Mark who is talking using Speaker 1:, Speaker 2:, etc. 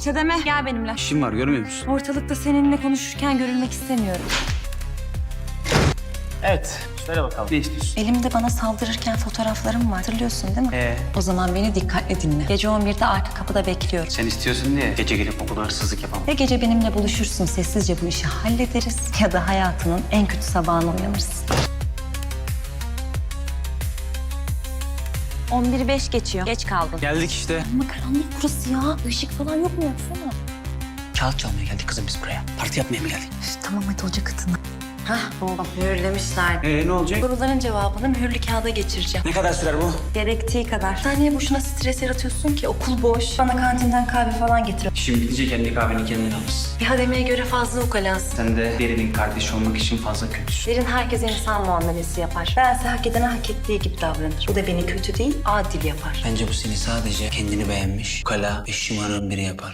Speaker 1: İşte deme. Gel benimle.
Speaker 2: İşim var görmüyor musun?
Speaker 1: Ortalıkta seninle konuşurken görülmek istemiyorum.
Speaker 2: Evet. Söyle bakalım. Ne istiyorsun?
Speaker 1: Elimde bana saldırırken fotoğraflarım var. Hatırlıyorsun değil mi?
Speaker 2: Ee,
Speaker 1: O zaman beni dikkatle dinle. Gece 11'de arka kapıda bekliyorum.
Speaker 2: sen istiyorsun diye gece gelip okulda hırsızlık yapamam.
Speaker 1: Ya gece benimle buluşursun, sessizce bu işi hallederiz ya da hayatının en kötü sabahına uyanırsın. 11.05 geçiyor. Geç kaldın.
Speaker 2: Geldik işte.
Speaker 1: Ama karanlık burası ya. Işık falan yok mu yapsana?
Speaker 2: Kağıt çalmaya geldik kızım biz buraya. Parti yapmaya mı geldik?
Speaker 1: Üf, tamam hadi hoca katına. Hah buldum. Mühürlemişler.
Speaker 2: Ee ne olacak?
Speaker 1: Soruların cevabını mühürlü kağıda geçireceğim.
Speaker 2: Ne kadar sürer bu?
Speaker 1: Gerektiği kadar. Sen niye boşuna stres yaratıyorsun ki? Okul boş. Bana kantinden kahve falan getir.
Speaker 2: İşim bitince kendi kahveni kendin alırsın.
Speaker 1: Bir hademeye göre fazla ukalasın.
Speaker 2: Sen de derinin kardeşi olmak için fazla kötüsün.
Speaker 1: Derin herkes insan muamelesi yapar. Bense hak edene hak ettiği gibi davranır. Bu da beni kötü değil, adil yapar.
Speaker 3: Bence bu seni sadece kendini beğenmiş, kala ve şımarığın biri yapar.